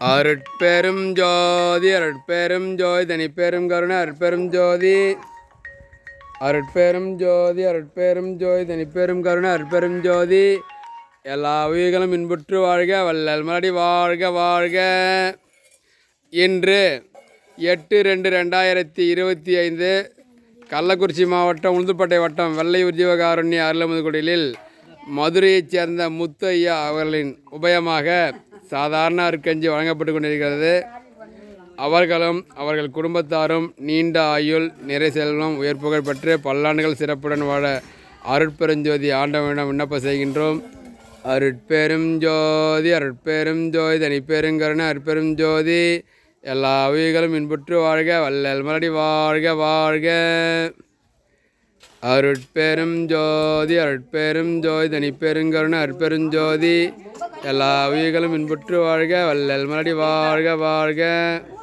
அருட்பெரும் ஜோதி அருட்பெரும் ஜோதி தனிப்பெரும் கருணை அருட்பெரும் ஜோதி. அருட்பெரும் ஜோதி அருட்பெரும் ஜோதி தனிப்பெரும் கருணை அருட்பெரும் ஜோதி. எல்லா உயிர்களும் இன்புற்று வாழ்க வள்ளல் மலடி வாழ்க வாழ்க. இன்று எட்டு ரெண்டு ரெண்டாயிரத்தி இருபத்தி ஐந்து கள்ளக்குறிச்சி மாவட்டம் உளுந்துப்பட்டை வட்டம் வெள்ளை உஜீவகாருண்ய அருளமுதுகுடிலில் மதுரையைச் சேர்ந்த முத்தையா அவர்களின் உபயமாக சாதாரண அருட்கஞ்சி வழங்கப்பட்டு கொண்டிருக்கிறது. அவர்களும் அவர்கள் குடும்பத்தாரும் நீண்ட ஆயுள் நிறை செல்வம் உயர் புகழ் பெற்று பல்லாண்டுகள் சிறப்புடன் வாழ அருட்பெருஞ்சோதி ஆண்டவனிடம் விண்ணப்பம் செய்கின்றோம். அருட்பெரும் ஜோதி அருட்பெரும் ஜோதி தனிப்பெருங்கருணை அருட்பெரும் ஜோதி. எல்லா உயிர்களும் இன்புற்று வாழ்க வள்ளல் மலடி வாழ்க வாழ்க. அருட்பெரும் ஜோதி அருட்பெரும் ஜோதி தனிப்பெருங்கருணை அருட்பெருஞ்சோதி எல்லா உயிர்களும் இன்புற்று வாழ்க வல்லல் மலடி வாழ்க வாழ்க.